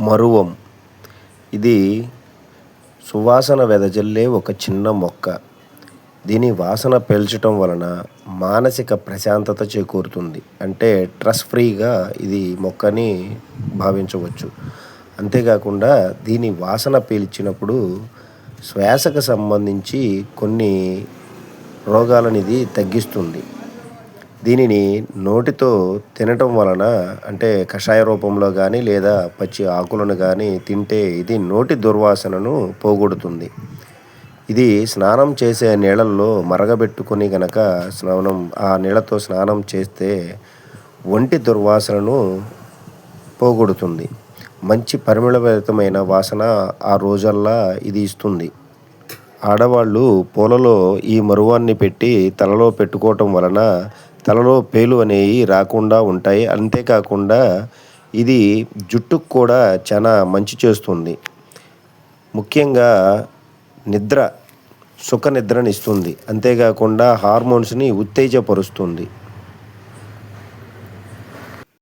మరువం. ఇది సువాసన వెదజల్లే ఒక చిన్న మొక్క. దీని వాసన పీల్చటం వలన మానసిక ప్రశాంతత చేకూరుతుంది. అంటే ట్రస్ ఫ్రీగా ఇది మొక్కని భావించవచ్చు. అంతేకాకుండా దీని వాసన పీల్చినప్పుడు శ్వాసకు సంబంధించి కొన్ని రోగాలను ఇది తగ్గిస్తుంది. దీనిని నోటితో తినటం వలన అంటే కషాయ రూపంలో కానీ లేదా పచ్చి ఆకులను కానీ తింటే ఇది నోటి దుర్వాసనను పోగొడుతుంది. ఇది స్నానం చేసే నీళ్ళల్లో మరగబెట్టుకొని గనక స్నానం ఆ నీళ్ళతో స్నానం చేస్తే ఒంటి దుర్వాసనను పోగొడుతుంది. మంచి పరిమళభరితమైన వాసన ఆ రోజల్లా ఇది ఇస్తుంది. ఆడవాళ్ళు పూలలో ఈ మరువాన్ని పెట్టి తలలో పెట్టుకోవటం వలన తలలో పేలు అనేవి రాకుండా ఉంటాయి. అంతేకాకుండా ఇది జుట్టుకు కూడా చాలా మంచి చేస్తుంది. ముఖ్యంగా నిద్ర సుఖ నిద్రని ఇస్తుంది. అంతేకాకుండా హార్మోన్స్ని ఉత్తేజపరుస్తుంది.